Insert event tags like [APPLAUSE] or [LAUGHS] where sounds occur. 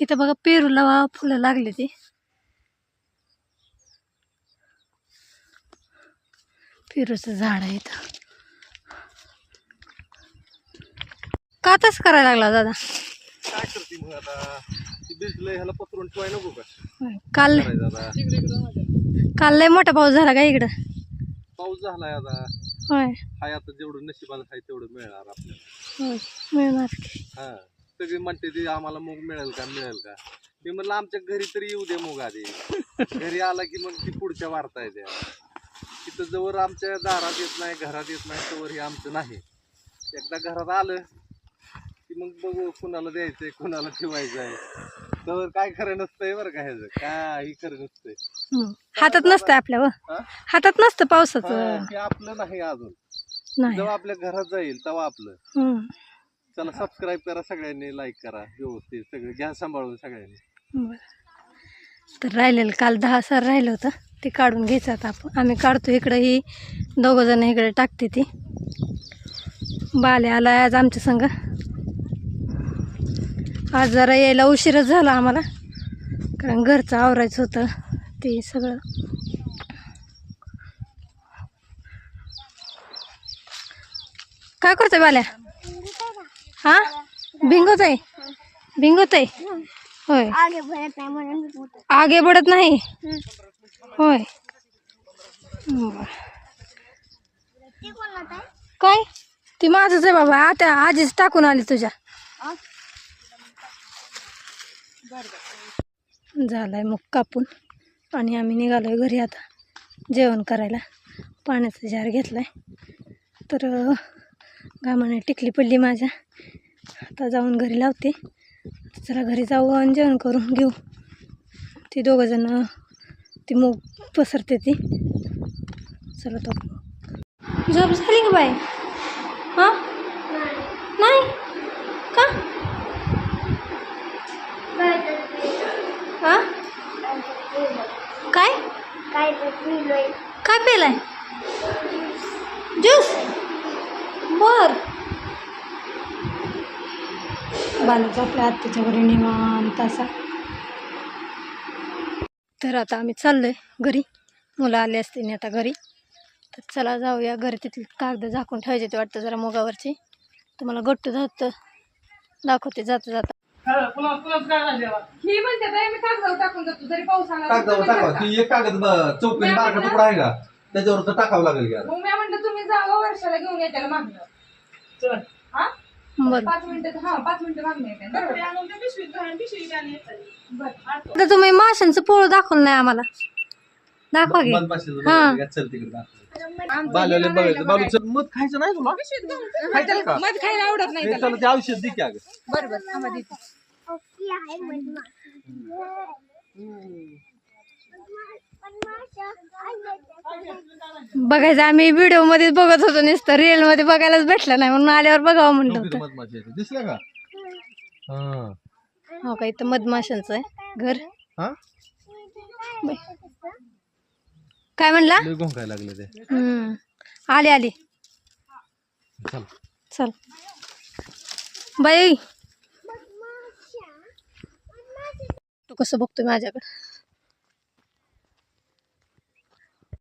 इथं बघा पेरूला फुलं लागली ती. पेरूचं झाड आहे इथं. का तसं करायला लागला दादा? काय करते मग आता? ती भिजलंय ह्याला पसरून ठेवाय नको का? होय. काल काल लय मोठा पाऊस झाला का इकडं? पाऊस झालाय आता. होय. हाय आता जेवढं नशिबाला आहे तेवढं मिळणार आपल्याला. होय मिळणार की. हा सगळी म्हणते ती आम्हाला मूग मिळेल का मिळेल का? मी म्हणलं आमच्या घरी तरी येऊ दे मूग आधी. [LAUGHS] घरी आला की मग ती पुढच्या वार्ता येते तिथं जवळ आमच्या दारात येत नाही घरात येत नाही तवर हे आमचं नाही. एकदा घरात आलं की मग बघू कुणाला द्यायचंय कुणाला ठेवायचं आहे तर काय खरं नसतंय बरं का ह्याचं? काही खरं नसतंय? हम्म. हातात नसतं आपल्या व. हा? हातात नसतं पावसाचं. हे आपलं नाही अजून. नाही. जेव्हा आपल्या घरात जाईल तेव्हा आपलं. हम्म. चला सबस्क्राईब करा सगळ्यांनी लाईक करा व्यवस्थित सगळं घ्या सांभाळून सगळ्यांनी. बरं. तर राहिलेलं काल दहा सर राहिलं होतं. ते काढून घ्यायचं आता आपण. आम्ही काढतो इकडं ही दोघं जण इकडे टाकते ती. बाले आला आज आमच्या संग. आज जरा यायला उशीरच झाला आम्हाला. कारण घरचं आवरायचं होतं ते सगळं. काय करतोय बाल्या? हा? भिंगवत आहे भिंगवत आहे होय आगे भरत नाही? होय. काय? ती माझंच आहे बाबा. आता आजीच टाकून आली तुझ्या. झालाय मग कापून. आणि आम्ही निघालोय घरी आता. जेवण करायला. पाण्याचा जार घेतलाय. तर घामाने टिकली पडली माझ्या. आता जाऊन घरी लावते. चला घरी जाऊ आणि जेवण करून घेऊ. ती दोघं जण ती मूग पसरते ती. चला तो. झोप झाली का बाई? हां? नाही का हां काय काय पेलाय ज्यूस. बर. बालू आपल्या आत्याच्या घरी निवांत असा. तर आता आम्ही चाललोय घरी. मुलं आले असते आता घरी. तर चला जाऊया घरी. तिथली कागद झाकून ठेवायचे ते वाटतं जरा मुगावरची. तुम्हाला गट्टू जात. दाखवते जाता जाता. ही म्हणते बाई, मी कागदावर टाकून जातो जरी पाऊस आला. तर कागदावर तुम्ही. ती एक कागद ब- बारका तुकडा आहे का? त्याच्यावर तर टाकावं लागेल की आता. मग मी म्हणलं तुम्ही जावं वर्षाला घेऊन येत्याला मागणं. हा? बरं. पाच मिनिटं हा पाच मिनिटं मागणं येते. बरोबर बरं. आता तुम्ही माशांचं पोळं दाखवलं नाही आम्हाला. दाखवा की. हा. चल, मध खायचं नाही तुला? खायचं का? मध खायला आवडत नाही हे चला ते औषध दे की अगं. बरोबर थांबा देते. ओके आहे मधमा पण माशा बघायचं आम्ही व्हिडिओमध्ये बघत होतो नुसतं रिअलमध्ये बघायलाच भेटलं नाही म्हणून आल्यावर बघावं म्हणलं नको ते होतं मधमाशी आहे. दिसलं का? हा. हो का इथं मधमाशांचं आहे घर. हा? बाई. काय म्हणला? लय लागले ते. हम्म. आली आली. चल. चल. बाई. तू कसं बघतोय माझ्याकडे?